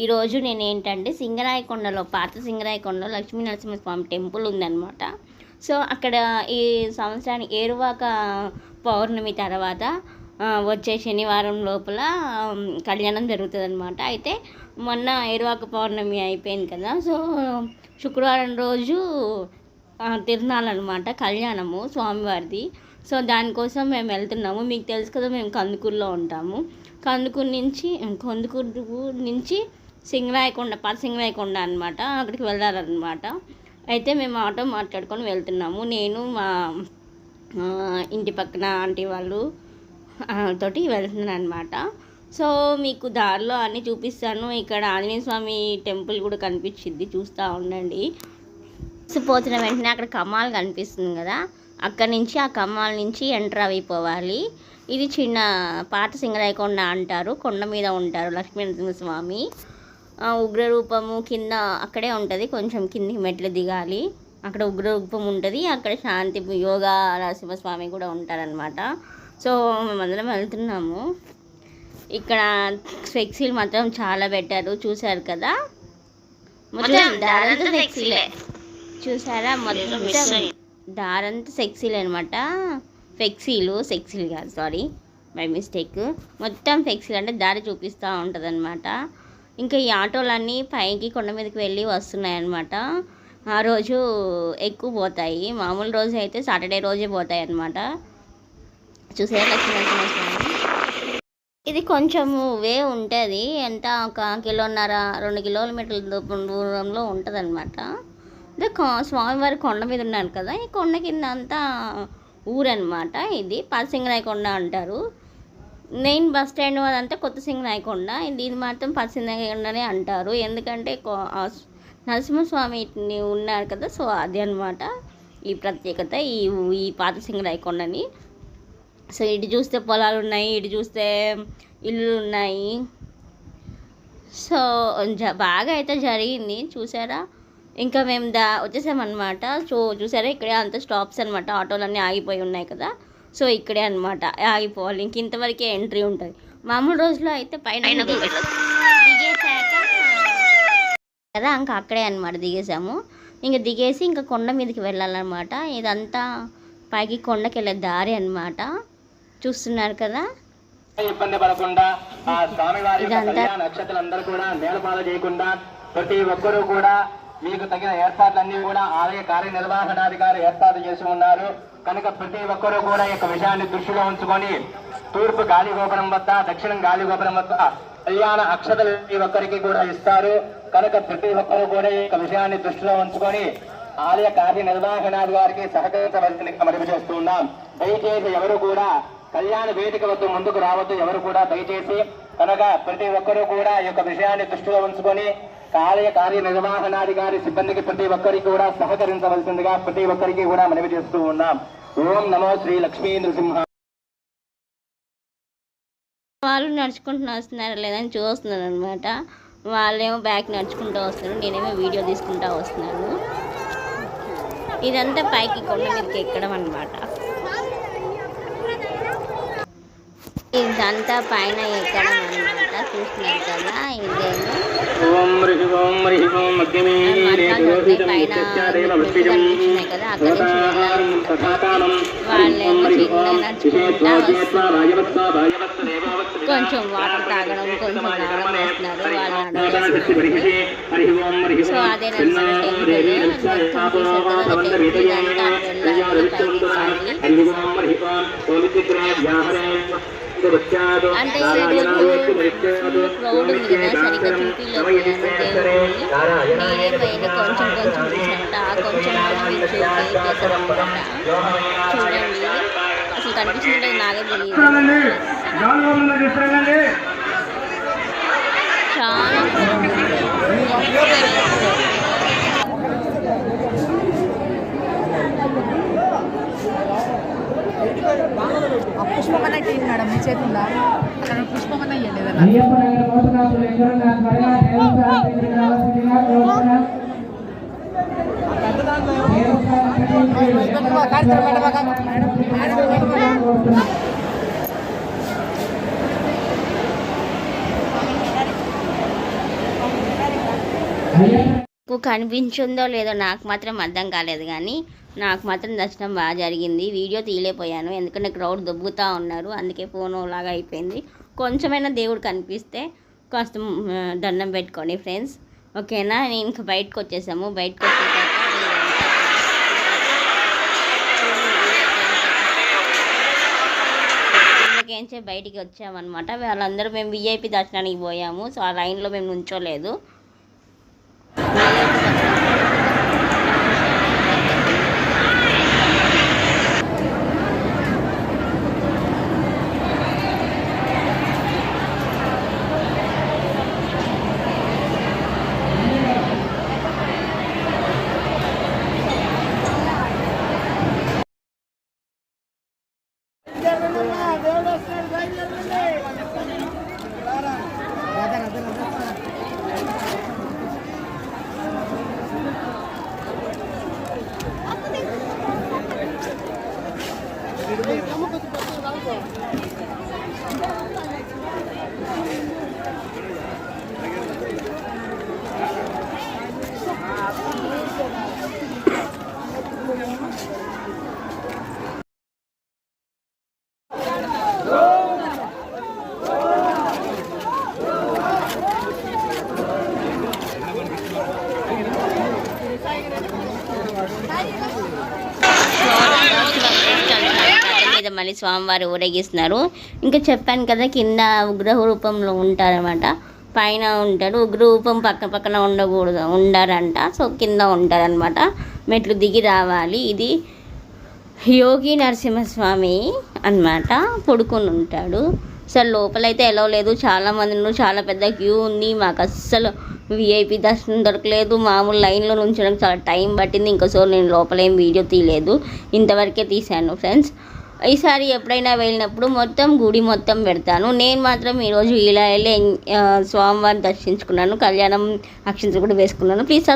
ఈరోజు నేను ఏంటంటే సింగరాయకొండలో పాత సింగరాయకొండలో లక్ష్మీ నరసింహస్వామి టెంపుల్ ఉందన్నమాట. సో అక్కడ ఈ సంవత్సరానికి ఏరువాక పౌర్ణమి తర్వాత వచ్చే శనివారం లోపల కళ్యాణం జరుగుతుంది అనమాట అయితే మొన్న ఏరువాక పౌర్ణమి అయిపోయింది కదా సో శుక్రవారం రోజు తిరునాళ్ళు అనమాట కళ్యాణము స్వామివారిది. సో దానికోసం మేము వెళ్తున్నాము. మీకు తెలుసు కదా మేము కందుకూరులో ఉంటాము. కందుకూరు నుంచి కందుకూరు నుంచి సింగరాయకొండ పాత సింగరాయకొండ అనమాట అక్కడికి వెళ్ళాలన్నమాట. అయితే మేము ఆటో మాట్లాడుకొని వెళ్తున్నాము. నేను మా ఇంటి పక్కన ఆంటీ వాళ్ళు ఆ, తోటి వెళ్తున్నాను అనమాట సో మీకు దారిలో అన్నీ చూపిస్తాను. ఇక్కడ ఆంజనేయ స్వామి టెంపుల్ కూడా కనిపించింది. చూస్తూ ఉండండి. సో పోతున్న వెంటనే అక్కడ కమ్మాలు కనిపిస్తుంది కదా. అక్కడ నుంచి ఆ కమ్మాల నుంచి ఎంటర్ అయిపోవాలి. ఇది చిన్న పాత సింగరాయకొండ అంటారు. కొండ మీద ఉంటారు లక్ష్మీ స్వామి. ఉగ్రరూపము కింద అక్కడే ఉంటుంది. కొంచెం కిందికి మెట్లు దిగాలి. అక్కడ ఉగ్రరూపం ఉంటుంది. అక్కడ శాంతి యోగా నరసింహస్వామి కూడా ఉంటారనమాట సో మేమందరం వెళ్తున్నాము. ఇక్కడ ఫ్లెక్సీలు మాత్రం చాలా పెట్టారు చూశారు కదా? మొత్తం దారంతా ఫ్లెక్సీలే చూసారా మొత్తం దారంతా సెక్సీలు అనమాట ఫ్లెక్సీలు సెక్సీలు కాదు సారీ. By mistake. మొత్తం ఫ్లెక్సీలు అంటే దారి చూపిస్తూ ఉంటుంది అనమాట ఇంకా ఈ ఆటోలన్నీ పైకి కొండ మీదకి వెళ్ళి వస్తున్నాయన్నమాట. ఆ రోజు ఎక్కువ పోతాయి. మామూలు రోజు అయితే సాటర్డే రోజే పోతాయి అనమాట చూసారా ఇది కొంచెము వే ఉంటుంది. ఎంత? ఒక కిలోన్నర రెండు కిలోమీటర్ల దూరంలో ఉంటుంది అనమాట అంటే స్వామివారి కొండ మీద ఉన్నారు కదా. ఈ కొండ కింద అంతా ఊరనమాట ఇది పాసింగరాయకొండ అంటారు. మెయిన్ బస్ స్టాండ్ అదంతా కొత్త సింగనాయకొండ ఇది ఇది మాత్రం పసింగరాయకొండనే అంటారు. ఎందుకంటే నరసింహస్వామిని ఉన్నారు కదా సో అది అనమాట ఈ ప్రత్యేకత ఈ ఈ పాత సింగనాయకొండని సో ఇటు చూస్తే పొలాలు ఉన్నాయి ఇటు చూస్తే ఇల్లు ఉన్నాయి సో జ- బాగా అయితే జరిగింది. చూసారా? ఇంకా మేము దా వచ్చేసామన్నమాట. సో చూసారా? ఇక్కడే అంత స్టాప్స్ అనమాట ఆటోలన్నీ ఆగిపోయి ఉన్నాయి కదా. సో ఇక్కడే అనమాట ఆగిపోవాలి. ఇంక ఇంతవరకే ఎంట్రీ ఉంటుంది. మామూలు రోజులో అయితే పైన దిగేసాక కదా ఇంకా అక్కడే అనమాట దిగేసాము ఇంకా దిగేసి ఇంకా కొండ మీదకి వెళ్ళాలన్నమాట. ఇదంతా పైకి కొండకి వెళ్ళే దారి అన్నమాట. చూస్తున్నారు కదా? ఇబ్బంది పడకుండా ఆ స్వామివారి నక్షత్రాలందరూ కూడా నేలపాల చేయకుండా ప్రతి ఒక్కరూ కూడా మీకు తగిన ఏర్పాట్లన్నీ కూడా ఆలయ కార్యనిర్వహణాధికారి ఏర్పాటు చేసి ఉన్నారు. కనుక ప్రతి ఒక్కరూ కూడా ఈ యొక్క విషయాన్ని దృష్టిలో ఉంచుకొని తూర్పు గాలిగోపురం వద్ద దక్షిణం గాలిగోపురం వద్ద కళ్యాణ అక్షతలు ప్రతి ఒక్కరికి కూడా ఇస్తారు. కనుక ప్రతి ఒక్కరూ కూడా ఈ యొక్క విషయాన్ని దృష్టిలో ఉంచుకొని ఆలయ కార్యనిర్వహణాధికారికి సహకరించవలసిన మనవి చేస్తూ ఉన్నాం. దయచేసి ఎవరు కూడా కళ్యాణ వేదిక వద్ద ముందుకు రావద్దు. ఎవరు కూడా దయచేసి కనుక ప్రతి ఒక్కరూ కూడా ఈ యొక్క విషయాన్ని దృష్టిలో ఉంచుకొని ఆలయ కార్యనిర్వహణాధికారి సిబ్బందికి ప్రతి ఒక్కరికి కూడా సహకరించవలసిందిగా ప్రతి ఒక్కరికి కూడా మనవి చేస్తూ ఉన్నాం. ఓం నమో శ్రీ లక్ష్మీ నృసింహ. వాళ్ళు నడుచుకుంటూ వస్తున్నారు లేదని చూస్తున్నాను అనమాట వాళ్ళేమో బ్యాక్ నడుచుకుంటూ వస్తున్నారు నేనేమో వీడియో తీసుకుంటూ వస్తున్నాను. ఇదంతా పైకి కొండ మీదకి ఎక్కడం అనమాట ఇదంతా పైన ఎక్కడం అనమాట చూస్తున్నారు కదా ఇదేమో ఓం హరి ఓం హరి ఓం అగ్ని మరకాలు ఉన్నాయి పైన. మెట్లు కనిపిస్తున్నాయి కదా అక్కడి నుంచి వెళ్ళాలి వాళ్ళేమో చిన్నగా నడుచుకుంటా వస్తున్నారు కొంచెం వాటర్ తాగడం కొంచెం తాగడం చేస్తున్నారు వాళ్ళు నడవడం సో అదే నరసింహ టెంపుల్ మొత్తం చూసారు కదా టెంపుల్ ఇదంతా వెళ్ళాలి పైకి అంటే క్రౌడ్ సరిగ్గా చూపిలేకపోయాను దేవుడిని పైన కొంచెం కొంచెం ఆ చూడండి. అసలు కనిపించిందో నాకే తెలియదు. చాలా ఆ పుష్పమన్న చేతుల్లో అక్కడ పుష్పమన్న ఇవ్వండి మీకు కనిపించిందో లేదో నాకు మాత్రం అర్థం కాలేదు కానీ నాకు మాత్రం దర్శనం బాగా జరిగింది. వీడియో తీయలేకపోయాను. ఎందుకంటే క్రౌడ్ దొబ్బుతూ ఉన్నారు. అందుకే ఫోన్ లాగా అయిపోయింది. కొంచెమైనా దేవుడు కనిపిస్తే కాస్త దండం పెట్టుకోండి ఫ్రెండ్స్ ఓకేనా? నేను ఇంకా బయటకు వచ్చేసాము. బయటకు వచ్చేసాక బయటికి వచ్చామన్నమాట. వాళ్ళందరూ మేము విఐపి దర్శనానికి పోయాము. సో ఆ లైన్లో మేము నుంచోలేదు. మళ్ళీ స్వామివారు ఊరేగిస్తున్నారు. ఇంకా చెప్పాను కదా కింద ఉగ్ర రూపంలో ఉంటారనమాట పైన ఉంటాడు ఉగ్ర రూపం పక్క పక్కన ఉండకూడదు ఉండారంట సో కింద ఉంటారనమాట మెట్లు దిగి రావాలి. ఇది యోగి నరసింహస్వామి అన్నమాట. పడుకొని ఉంటాడు. అసలు లోపలైతే ఎలా లేదు. చాలామంది ఉన్నారు. చాలా పెద్ద క్యూ ఉంది. మాకు అస్సలు విఐపి దర్శనం దొరకలేదు. మామూలు లైన్లో నుంచడానికి చాలా టైం పట్టింది. ఇంకోసారి నేను లోపల ఏం వీడియో తీయలేదు. ఇంతవరకే తీశాను ఫ్రెండ్స్. ఈసారి ఎప్పుడైనా వెళ్ళినప్పుడు మొత్తం గుడి మొత్తం పెడతాను. నేను మాత్రం ఈరోజు ఇలా వెళ్ళి స్వామివారిని దర్శించుకున్నాను. కళ్యాణం అక్షంతలు కూడా వేసుకున్నాను. ప్లీజ్